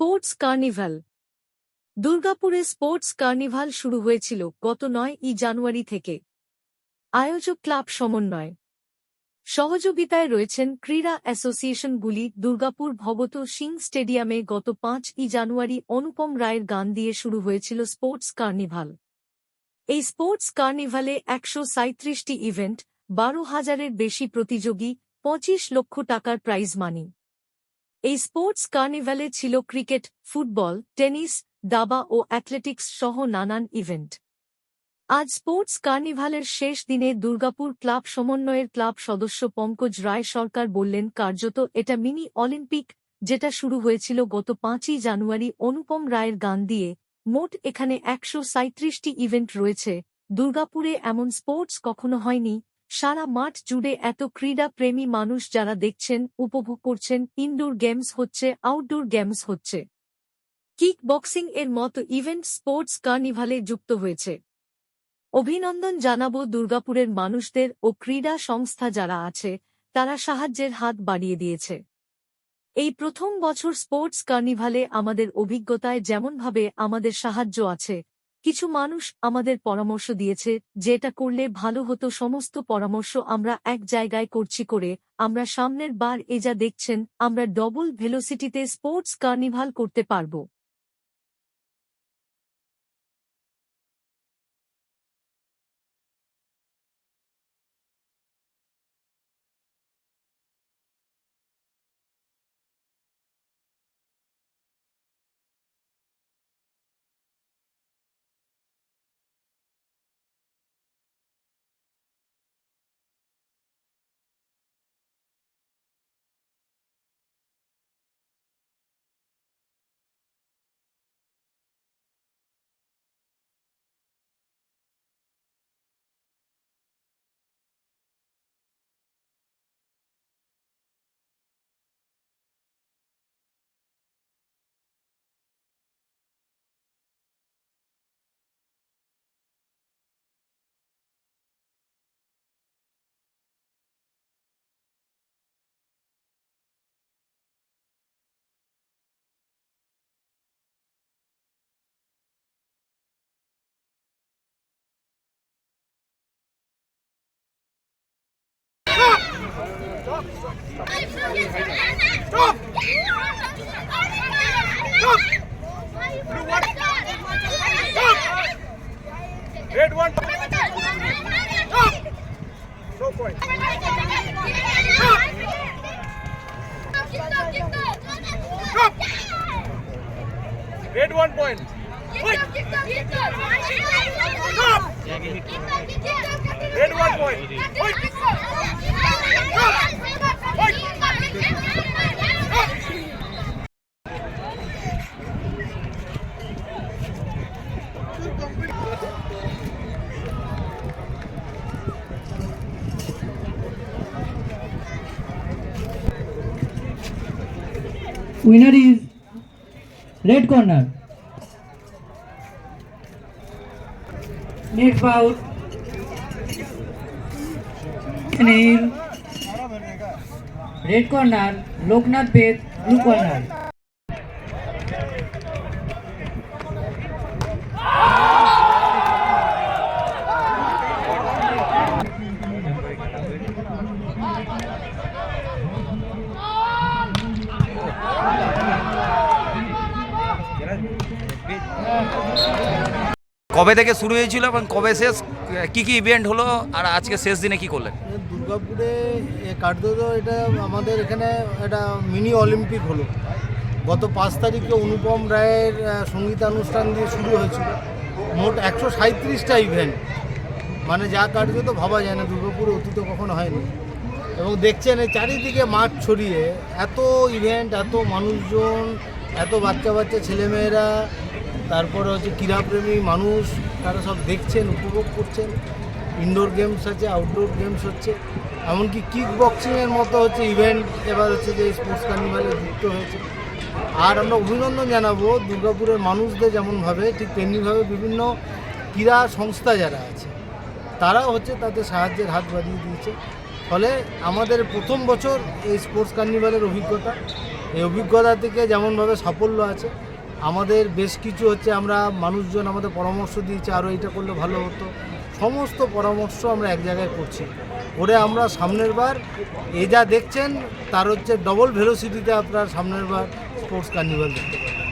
Sports carnival. দুর্গাপুরে sports carnival শুরু হয়েছিল গত নয় ই জানুয়ারি থেকে। আয়োজক ক্লাব সমন্বয়। সহযোগিতায় রয়েছেন ক্রীড়া অ্যাসোসিয়েশনগুলি দুর্গাপুর ভগত সিং স্টেডিয়ামে গত পাঁচ ই জানুয়ারি অনুপম রায়ের গান দিয়ে শুরু হয়েছিল স্পোর্টস কার্নিভাল। এই স্পোর্টস কার্নিভালে একশো সাঁত্রিশটি ইভেন্ট, বারো হাজারের বেশি প্রতিযোগী, পঁচিশ লক্ষ টাকার প্রাইজ মানি। এই স্পোর্টস কার্নিভালে ছিল ক্রিকেট, ফুটবল, টেনিস, দাবা ও অ্যাথলেটিক্স সহ নানান ইভেন্ট। আজ স্পোর্টস কার্নিভালের শেষ দিনে দুর্গাপুর ক্লাব সমন্বয়ের ক্লাব সদস্য পঙ্কজ রায় সরকার বললেন, কার্যত এটা মিনি অলিম্পিক, যেটা শুরু হয়েছিল গত পাঁচই জানুয়ারি। অনুপম রায়ের গান দিয়ে মোট এখানে একশো সাঁত্রিশটি ইভেন্ট রয়েছে। দুর্গাপুরে এমন স্পোর্টস কখনো হয়নি সারা মাঠ জুড়ে এত ক্রীড়া প্রেমী মানুষ যারা দেখছেন, উপভোগ করছেন ইনডোর গেমস হচ্ছে আউটডোর গেমস হচ্ছে। কিক বক্সিং এর মতো ইভেন্ট স্পোর্টস কার্নিভালে যুক্ত হয়েছে। অভিনন্দন জানাব দুর্গাপুরের মানুষদের ও ক্রীড়া সংস্থা যারা আছে, তারা সাহায্যের হাত বাড়িয়ে দিয়েছে। এই প্রথম বছর স্পোর্টস কার্নিভালে আমাদের অভিজ্ঞতায় যেমনভাবে আমাদের সাহায্য আছে কিছু মানুষ আমাদের পরামর্শ দিয়েছে যে এটা করলে ভালো হতো। সমস্ত পরামর্শ আমরা এক জায়গায় করছি করে, আমরা সামনের বার এ যা দেখছেন, আমরা ডবল ভেলোসিটিতে স্পোর্টস কার্নিভাল করতে পারব। Winner is red corner. Next bout. Snail. Red corner. Loknath Bed. কবে থেকে শুরু হয়েছিল এবং কবে শেষ, কি কি ইভেন্ট হলো আর আজকে শেষ দিনে কি করলেন? দুর্গাপুরে কার্যত এটা আমাদের এখানে এটা মিনি অলিম্পিক হলো। গত পাঁচ তারিখে অনুপম রায়ের সঙ্গীতানুষ্ঠান দিয়ে শুরু হয়েছিল। মোট একশো সাঁত্রিশটা ইভেন্ট মানে যা কার্যত ভাবা যায় না, দুর্গাপুরে অতীত কখনো হয়নি। এবং দেখছেন এই চারিদিকে মাঠ ছড়িয়ে এত ইভেন্ট এত মানুষজন, এত বাচ্চা বাচ্চা ছেলেমেয়েরা তারপরে হচ্ছে ক্রীড়াপ্রেমী মানুষ, তারা সব দেখছেন, উপভোগ করছেন। ইনডোর গেমস আছে আউটডোর গেমস হচ্ছে। এমনকি কিক বক্সিংয়ের মতো হচ্ছে ইভেন্ট এবার হচ্ছে যে স্পোর্টস কার্নিভালে যুক্ত হয়েছে। আর আমরা অভিনন্দন জানাব দুর্গাপুরের মানুষদের যেমনভাবে, ঠিক তেমনিভাবে বিভিন্ন ক্রীড়া সংস্থা যারা আছে, তারাও হচ্ছে তাদের সাহায্যের হাত বাড়িয়ে দিয়েছে। ফলে আমাদের প্রথম বছর এই স্পোর্টস কার্নিভালের অভিজ্ঞতা, এই অভিজ্ঞতা থেকে যেমনভাবে সাফল্য আছে আমাদের বেশ কিছু হচ্ছে আমরা মানুষজন আমাদের পরামর্শ দিয়েছে আরও এটা করলে ভালো হতো। সমস্ত পরামর্শ আমরা এক জায়গায় করছি। করে আমরা সামনের বার এ যা দেখছেন, তার হচ্ছে ডবল ভেলোসিটিতে আপনার সামনের বার স্পোর্টস কার্নিভাল দেখতে পাবেন।